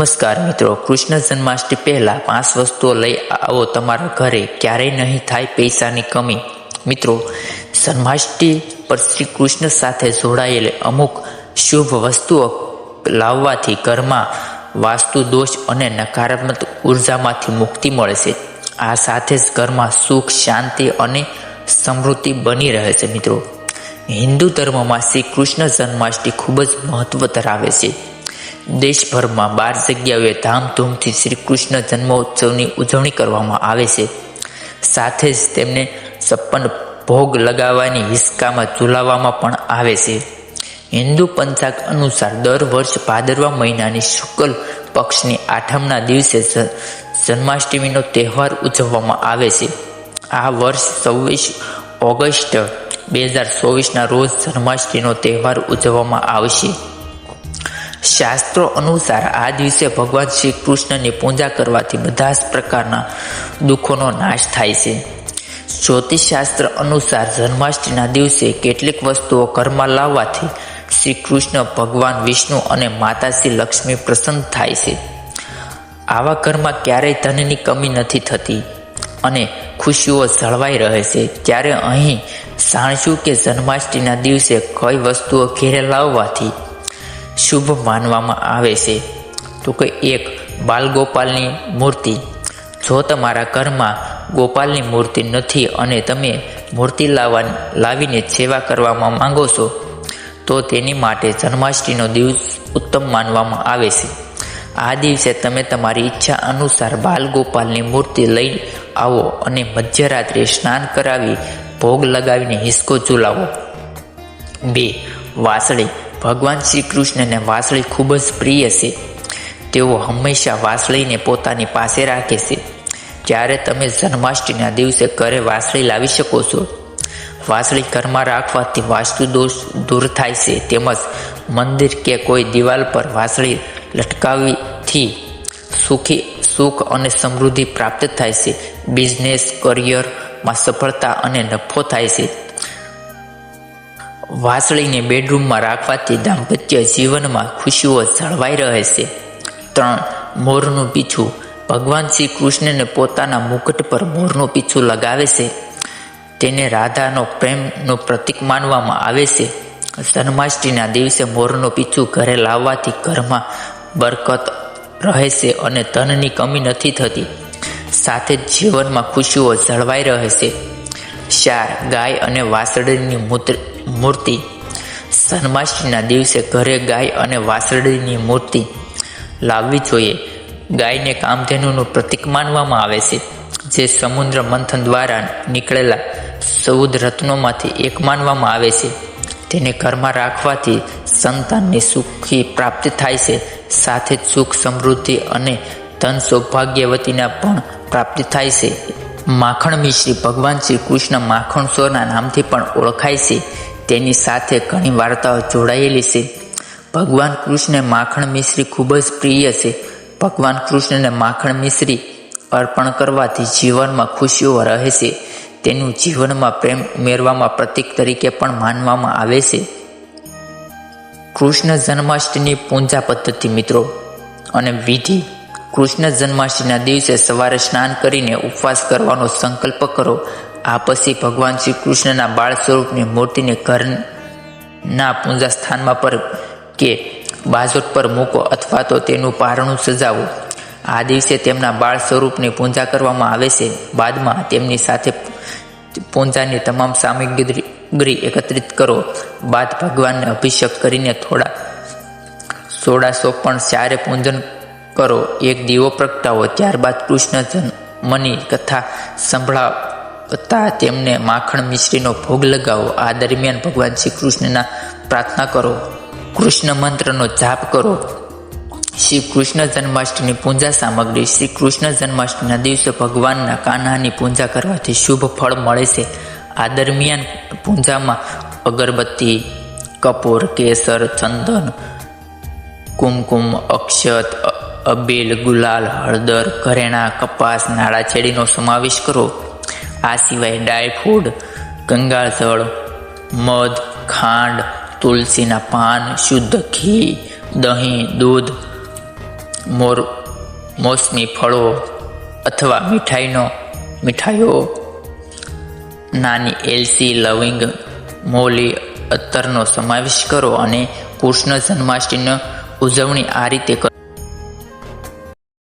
નમસ્કાર મિત્રો, કૃષ્ણ જન્માષ્ટમી પહેલા પાંચ વસ્તુઓ લઈ આવો તમારા ઘરે. ક્યારેય નહીં થાય પૈસાની કમી. મિત્રો, જન્માષ્ટમી પર શ્રી કૃષ્ણ સાથે જોડાયેલી અમુક શુભ વસ્તુઓ લાવવાથી ઘરમાં વાસ્તુ દોષ અને નકારાત્મક ઉર્જામાંથી મુક્તિ મળે છે. આ સાથે જ ઘરમાં સુખ, શાંતિ અને સમૃદ્ધિ બની રહે છે મિત્રો. હિન્દુ ધર્મમાં શ્રી કૃષ્ણ જન્માષ્ટમી ખૂબ જ મહત્વ ધરાવે છે. દેશભરમાં બાર જગ્યાઓએ ધામધૂમથી શ્રી કૃષ્ણ જન્મોત્સવની ઉજવણી કરવામાં આવે છે. સાથે જ તેમને છપ્પન ભોગ લગાવવાની હિસ્કામાં ઝુલાવવામાં પણ આવે છે. હિન્દુ પંચાંગ અનુસાર દર વર્ષ ભાદરવા મહિનાની શુક્લ પક્ષની આઠમના દિવસે જન્માષ્ટમીનો તહેવાર ઉજવવામાં આવે છે. આ વર્ષ છવ્વીસ ઓગસ્ટ બે હજાર ચોવીસના રોજ જન્માષ્ટમીનો તહેવાર ઉજવવામાં આવશે. શાસ્ત્રો અનુસાર આ દિવસે ભગવાન શ્રી કૃષ્ણની પૂજા કરવાથી બધા જ પ્રકારના દુઃખોનો નાશ થાય છે. જ્યોતિષશાસ્ત્ર અનુસાર જન્માષ્ટમીના દિવસે કેટલીક વસ્તુઓ ઘરમાં લાવવાથી શ્રી કૃષ્ણ ભગવાન, વિષ્ણુ અને માતા શ્રી લક્ષ્મી પ્રસન્ન થાય છે. આવા ઘરમાં ક્યારેય ધનની કમી નથી થતી અને ખુશીઓ જળવાઈ રહે છે. ત્યારે અહીં જાણશું કે જન્માષ્ટમીના દિવસે કઈ વસ્તુઓ ઘેરે લાવવાથી શુભ માનવામાં આવે છે. તો કે એક બાલગોપાલની મૂર્તિ. જો તમારા ઘરમાં ગોપાલની મૂર્તિ નથી અને તમે મૂર્તિ લાવવા, લાવીને સેવા કરવામાં માંગો છો, તો તેની માટે જન્માષ્ટમીનો દિવસ ઉત્તમ માનવામાં આવે છે. આ દિવસે તમે તમારી ઈચ્છા અનુસાર બાલગોપાલની મૂર્તિ લઈ આવો અને મધ્યરાત્રે સ્નાન કરાવી ભોગ લગાવીને હિસકો ઝુલાવો. બે, વાસળી. ભગવાન શ્રી કૃષ્ણને વાસળી ખૂબ જ પ્રિય છે. તેઓ હંમેશા વાસળીને પોતાની પાસે રાખે છે. જ્યારે તમે જન્માષ્ટમીના દિવસે ઘરે વાસળી લાવી શકો છો. વાસળી ઘરમાં રાખવાથી વાસ્તુ દોષ દૂર થાય છે. તેમજ મંદિર કે કોઈ દિવાલ પર વાસળી લટકાવવાથી સુખી, સુખ અને સમૃદ્ધિ પ્રાપ્ત થાય છે. બિઝનેસ, કરિયરમાં સફળતા અને નફો થાય છે. વાસળીને બેડરૂમમાં રાખવાથી દાંપત્ય જીવનમાં ખુશીઓ જળવાઈ રહે છે. ત્રણ, મોરનું પીછું. ભગવાન શ્રી કૃષ્ણને પોતાના મુકટ પર મોરનું પીછું લગાવે છે. તેને રાધાનો પ્રેમનું પ્રતીક માનવામાં આવે છે. જન્માષ્ટમીના દિવસે મોરનું પીછું ઘરે લાવવાથી ઘરમાં બરકત રહે છે અને ધનની કમી નથી થતી. સાથે જ જીવનમાં ખુશીઓ જળવાઈ રહે છે. ચાર ગાય અને વાસળીની મૂત્ર મૂર્તિ. જન્માષ્ટમીના દિવસે ઘરે ગાય અને વાસળીની મૂર્તિ લાવવી જોઈએ. ગાયને કામધેનુનું પ્રતીક માનવામાં આવે છે, જે સમુદ્ર મંથન દ્વારા નીકળેલા ચૌદ રત્નોમાંથી એક માનવામાં આવે છે. તેને ઘરમાં રાખવાથી સંતાનની સુખી પ્રાપ્તિ થાય છે, સાથે જ સુખ, સમૃદ્ધિ અને ધન સૌભાગ્યવતીના પણ પ્રાપ્તિ થાય છે. માખણ મિશ્રી ભગવાન શ્રી કૃષ્ણ માખણ સોરના નામથી પણ ઓળખાય છે. તેની સાથે ઘણી વાર્તાઓ જોડાયેલી છે. ભગવાન કૃષ્ણ માખણ મિશ્રી ખૂબ જ પ્રિય છે. ભગવાન કૃષ્ણને માખણ મિશ્રી અર્પણ કરવાથી જીવનમાં ખુશીઓ રહે છે. તેનું જીવનમાં પ્રેમ ઉમેરવામાં પ્રતીક તરીકે પણ માનવામાં આવે છે. કૃષ્ણ જન્માષ્ટમી પૂજા પદ્ધતિ મિત્રો, અને વિધિ. કૃષ્ણ જન્માષ્ટમીના દિવસે સવારે સ્નાન કરીને ઉપવાસ કરવાનો સંકલ્પ કરો. આ પછી ભગવાન શ્રી કૃષ્ણના બાળ સ્વરૂપની મૂર્તિને ઘરના પૂજા સ્થાનમાં પર કે બાજોટ પર મૂકો અથવા તો તેનું પારણું સજાવો. આ દિવસે તેમના બાળ સ્વરૂપની પૂજા કરવામાં આવે છે. બાદમાં તેમની સાથે પૂજાની તમામ સામગ્રી એકત્રિત કરો. બાદ ભગવાનને અભિષેક કરીને થોડા સોળા સોપણ ચારે પૂજન કરો. એક દીવો પ્રગટાવો. ત્યારબાદ કૃષ્ણ જન્મની કથા સંભળાવતા તેમને માખણ મિશ્રીનો ભોગ લગાવો. આ દરમિયાન ભગવાન શ્રી કૃષ્ણના પ્રાર્થના કરો. કૃષ્ણ મંત્રનો જાપ કરો. શ્રી કૃષ્ણ જન્માષ્ટમી પૂજા સામગ્રી. શ્રી કૃષ્ણ જન્માષ્ટમીના દિવસે ભગવાનના કાન્હાની પૂજા કરવાથી શુભ ફળ મળે છે. આ દરમિયાન પૂજામાં અગરબત્તી, કપૂર, કેસર, ચંદન, કુમકુમ, અક્ષત અબીલ, ગુલાલ, હળદર, ઘરેણા, કપાસ, નાળાછેડીનો સમાવેશ કરો. આ સિવાય ડાયફૂડ ગંગાજળ મધ, ખાંડ, તુલસીના પાન, શુદ્ધ ઘી, દહીં, દૂધ, મોર, મોસમી ફળો અથવા મીઠાઈનો, મીઠાઈઓ, નાની એલસી, લવિંગ, મોલી અત્તરનો સમાવેશ કરો અને કૃષ્ણ જન્માષ્ટમીની ઉજવણી આ રીતે કરો.